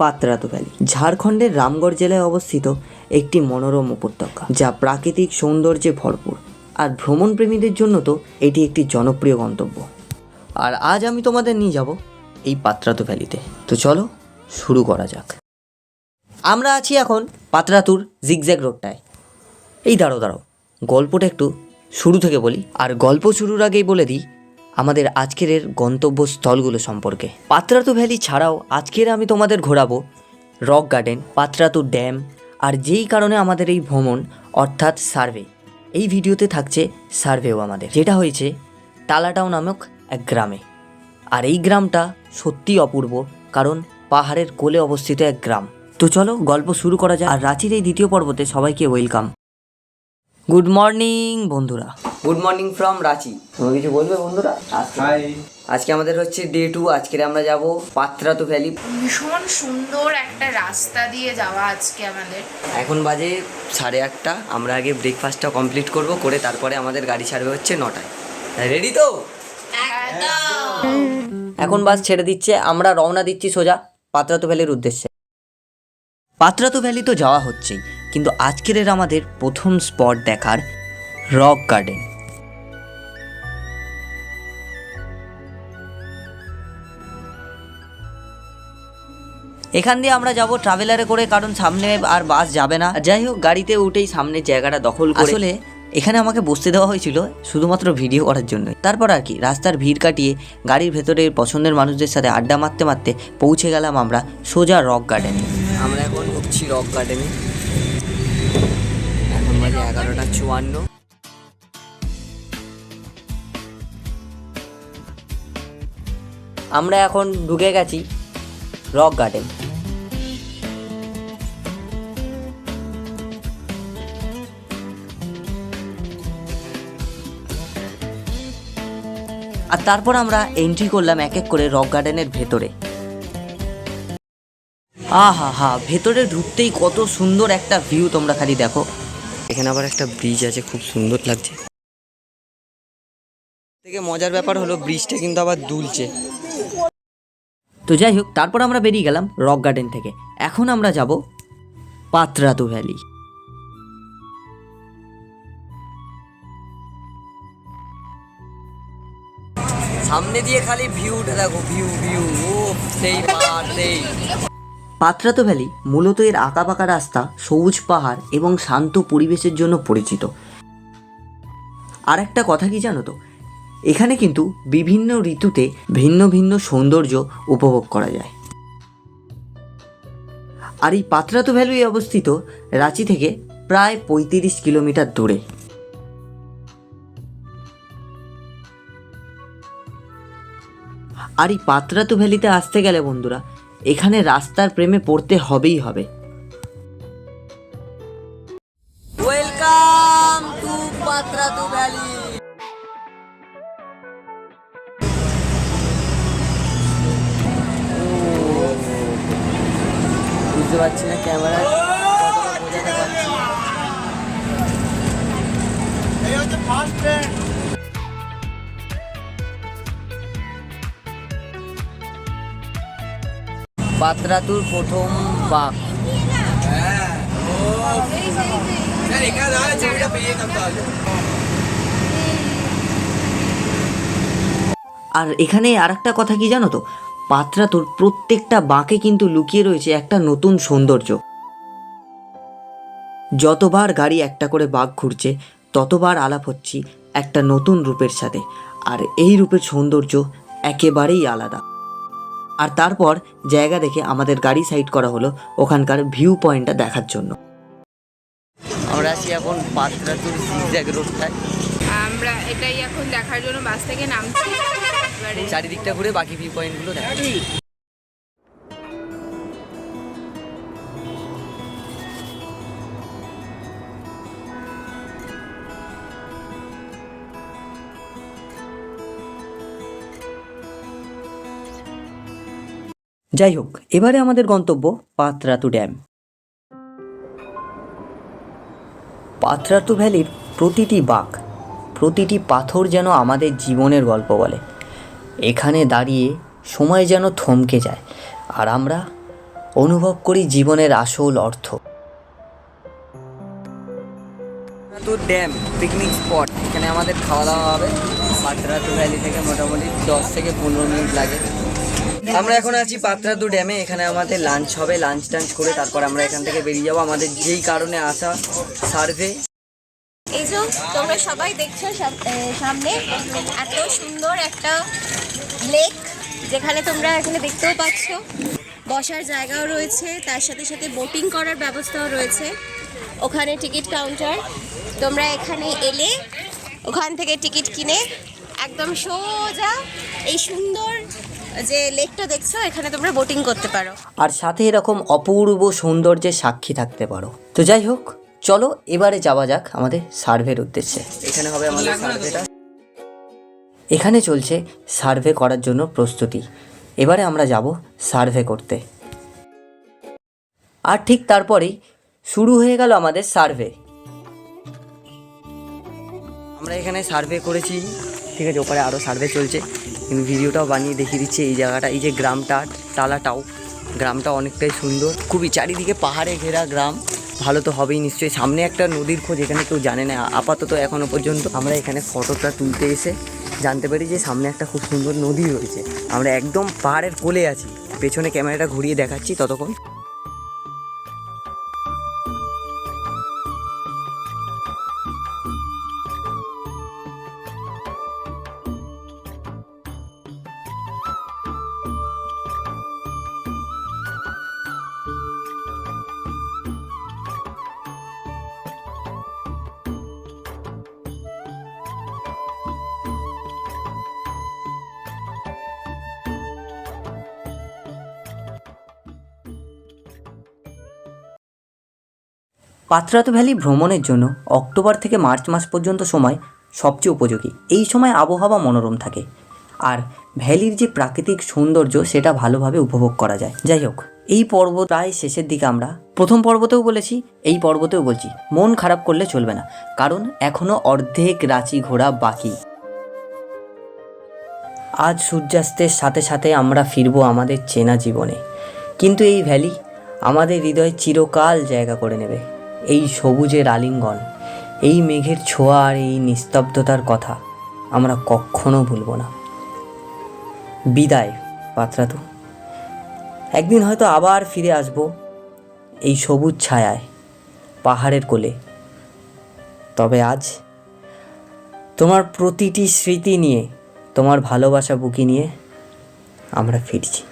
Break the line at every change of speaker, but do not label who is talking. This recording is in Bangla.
পাতরাতু ভ্যালি। ঝাড়খণ্ডের রামগড় জেলায় অবস্থিত একটি মনোরম উপত্যকা, যা প্রাকৃতিক সৌন্দর্যে ভরপুর। আর ভ্রমণপ্রেমীদের জন্য তো এটি একটি জনপ্রিয় গন্তব্য। আর আজ আমি তোমাদের নিয়ে যাব এই পাত্রাতু ভ্যালিতে। তো চলো, শুরু করা যাক। আমরা আছি এখন পাতরাতুর জিগজ্যাগ রোডটায় এই দাঁড়ো দাঁড়ো গল্পটা একটু শুরু থেকে বলি, আর গল্প শুরুর আগেই বলে দিই আমাদের আজকের গন্তব্যস্থলগুলো সম্পর্কে। পাত্রাতু ভ্যালি ছাড়াও আজকের আমি তোমাদের ঘোরাবো রক গার্ডেন, পাত্রাতু ড্যাম আর যেই কারণে আমাদের এই ভ্রমণ, অর্থাৎ সার্ভে। এই ভিডিওতে থাকছে সার্ভেও আমাদের, যেটা হয়েছে টালাটাও নামক এক গ্রামে। আর এই গ্রামটা সত্যিই অপূর্ব, কারণ পাহাড়ের কোলে অবস্থিত এক গ্রাম। তো চলো গল্প শুরু করা যায় আর রাঁচির এই দ্বিতীয় পর্বতে সবাইকে ওয়েলকাম। গুড মর্নিং, বন্ধুরা। গুড মর্নিং ফ্রম রাঁচি তুমি কিছু বলবে বন্ধুরা? আজকে-
হাই
আজকে আমাদের হচ্ছে ডে টু আজকে আমরা যাব পাত্রাতু ভ্যালি।
ভীষণ সুন্দর একটা রাস্তা দিয়ে যাওয়া আজকে আমাদের।
এখন বাজে সাড়ে আটটা আমরা আগে ব্রেকফাস্টটা কমপ্লিট করব করে তারপরে আমাদের গাড়ি ছাড়বে হচ্ছে নটায়। রেডি তো? এখন বাস ছেড়ে দিচ্ছে আমরা রওনা দিচ্ছি সোজা পাত্রাতু ভ্যালির উদ্দেশ্যে। পাত্রাতু ভ্যালি তো যাওয়া হচ্ছেই কিন্তু আজকের আমাদের প্রথম স্পট দেখার রক গার্ডেন এখান দিয়ে আমরা যাব ট্রাভেলারে করে কারণ সামনে আর বাস যাবে না। যাই হোক গাড়িতে উঠেই সামনের জায়গাটা দখল করে আসলে এখানে আমাকে বসতে দেওয়া হয়েছিল শুধুমাত্র ভিডিও করার জন্য তারপর আর কি রাস্তার ভিড় কাটিয়ে গাড়ির ভেতরে পছন্দের মানুষদের সাথে আড্ডা মারতে মারতে পৌঁছে গেলাম আমরা সোজা রক গার্ডেনে আমরা এখন ঢুকছি রক গার্ডেনে এখন বাজে এগারোটা চুয়ান্ন। আমরা এখন ঢুকে গেছি রক গার্ডেন আর তারপর আমরা এন্ট্রি করলাম এক এক করে রক গার্ডেনের ভেতরে। আহা হা ভেতরে ঢুকতেই কত সুন্দর একটা ভিউ তোমরা খালি দেখো। এখানে আবার একটা ব্রিজ আছে খুব সুন্দর লাগছে। থেকে মজার ব্যাপার হলো ব্রিজটা কিন্তু আবার দুলছে। তো যাই হোক তারপর আমরা বেরিয়ে গেলাম রক গার্ডেন থেকে। এখন আমরা যাব পাত্রাতু ভ্যালি সামনে দিয়ে খালি ভিউটা দেখো ভিউ ভিউ ও সেই পাহাড়, সেই। পাত্রাতো ভ্যালি মূলত এর আঁকাবাঁকা রাস্তা, সবুজ পাহাড় এবং শান্ত পরিবেশের জন্য পরিচিত। আর একটা কথা কি জানো তো? এখানে কিন্তু বিভিন্ন ঋতুতে ভিন্ন ভিন্ন সৌন্দর্য উপভোগ করা যায়। আর এই পাত্রাতো ভ্যালি অবস্থিত রাঁচি থেকে প্রায় পঁয়ত্রিশ কিলোমিটার দূরে। আর এই পাত্রাতু ভ্যালিতে আসতে গেলে বন্ধুরা এখানে রাস্তার প্রেমে পড়তে হবেই হবে। Welcome to Patratu valley. বুঝতে পারছি না ক্যামেরা বোঝাতে পারছি। পাত্রাতুর প্রথম বাঘ আর এখানে আর একটা কথা কি জানো তো? পাত্রাতুর প্রত্যেকটা বাঁকে কিন্তু লুকিয়ে রয়েছে একটা নতুন সৌন্দর্য। যতবার গাড়ি একটা করে বাঘ ঘুরছে, ততবার আলাপ হচ্ছি একটা নতুন রূপের সাথে। আর এই রূপের সৌন্দর্য একেবারেই আলাদা। আর তারপর জায়গা দেখে আমাদের গাড়ি সাইড করা হলো ওখানকার ভিউ পয়েন্টটা দেখার জন্য। আমরা আছি এখন পাত্রাতুর জিগজ্যাগ রোডটায়
আমরা এটাই এখন দেখার জন্য বাস থেকে নামছি।
চারিদিকটা ঘুরে বাকি ভিউ পয়েন্টগুলো দেখা যাই হোক এবারে আমাদের গন্তব্য পাত্রাতু ড্যাম। পাত্রাতু ভ্যালির প্রতিটি বাঁক, প্রতিটি পাথর যেন আমাদের জীবনের গল্প বলে। এখানে দাঁড়িয়ে সময় যেন থমকে যায়, আর আমরা অনুভব করি জীবনের আসল অর্থ। Dam, picnic spot. এখানে আমাদের খাওয়া দাওয়া হবে। পাত্রাতু ভ্যালি থেকে মোটামুটি দশ থেকে পনেরো মিনিট লাগে। আমরা এখন আছি পাত্রাতু ড্যামে, এখানে আমাদের লাঞ্চ হবে লাঞ্চ টাঞ্চ করে তারপর আমরা এখান থেকে বেরিয়ে যাব। আমাদের যেই কারণে আসা সার্ভে
এই যে, তোমরা সবাই দেখছ সাম- সামনে, এত সুন্দর একটা লেক যেখানে তোমরা এখানে দেখতেও পাচ্ছ। বসার জায়গাও রয়েছে, তার সাথে সাথে বোটিং করার ব্যবস্থাও রয়েছে। ওখানে টিকিট কাউন্টার তোমরা এখানে এলে ওখান থেকে টিকিট কিনে একদম সোজা এই সুন্দর যে লেকটা দেখছ, এখানে তোমরা বোটিং করতে পারো।
আর সাথে এরকম অপূর্ব সৌন্দর্যের সাক্ষী থাকতে পারো। তো যাই হোক, চলো এবারে যাওয়া যাক আমাদের সার্ভের উদ্দেশ্যে। এখানে হবে আমাদের সার্ভেটা। এখানে চলছে সার্ভে করার জন্য প্রস্তুতি। এবারে আমরা যাব সার্ভে করতে। আর ঠিক তারপরেই শুরু হয়ে গেল আমাদের সার্ভে। আমরা এখানে সার্ভে করেছি। ঠিক আছে, ওপারে আরও সার্ভে চলছে। কিন্তু ভিডিওটাও বানিয়ে দেখিয়ে দিচ্ছি এই জায়গাটা, এই যে গ্রামটা টালাটাও গ্রামটা অনেকটাই সুন্দর। খুবই চারিদিকে পাহাড়ে ঘেরা গ্রাম। ভালো তো হবেই নিশ্চয়ই। সামনে একটা নদীর খোঁজ, এখানে কেউ জানে না। আপাতত এখনও পর্যন্ত আমরা এখানে ফটোটা তুলতে এসে জানতে পারি যে সামনে একটা খুব সুন্দর নদী রয়েছে। আমরা একদম পাহাড়ের কোলে আছি। পেছনে ক্যামেরাটা ঘুরিয়ে দেখাচ্ছি ততক্ষণ। পাত্রাতু ভ্যালি ভ্রমণের জন্য অক্টোবর থেকে মার্চ মাস পর্যন্ত সময় সবচেয়ে উপযোগী। এই সময় আবহাওয়া মনোরম থাকে। আর ভ্যালির যে প্রাকৃতিক সৌন্দর্য, সেটা ভালোভাবে উপভোগ করা যায়। যাই হোক, এই পর্ব প্রায় শেষের দিকে আমরা প্রথম পর্বতেও বলেছি, এই পর্বতেও বলছি, মন খারাপ করলে চলবে না, কারণ এখনও অর্ধেক রাঁচি ঘোরা বাকি। আজ সূর্যাস্তের সাথে সাথে আমরা ফিরবো আমাদের চেনা জীবনে। কিন্তু এই ভ্যালি আমাদের হৃদয়ে চিরকাল জায়গা করে নেবে। এই সবুজের আলিঙ্গন, এই মেঘের ছোঁয়া আর এই নিস্তব্ধতার কথা আমরা কখনো ভুলবো না। বিদায়, পাত্রাতু। একদিন হয়তো আবার ফিরে আসব এই সবুজ ছায়ায়, পাহাড়ের কোলে। তবে আজ তোমার প্রতিটি স্মৃতি নিয়ে, তোমার ভালোবাসা বুকি নিয়ে আমরা ফিরছি।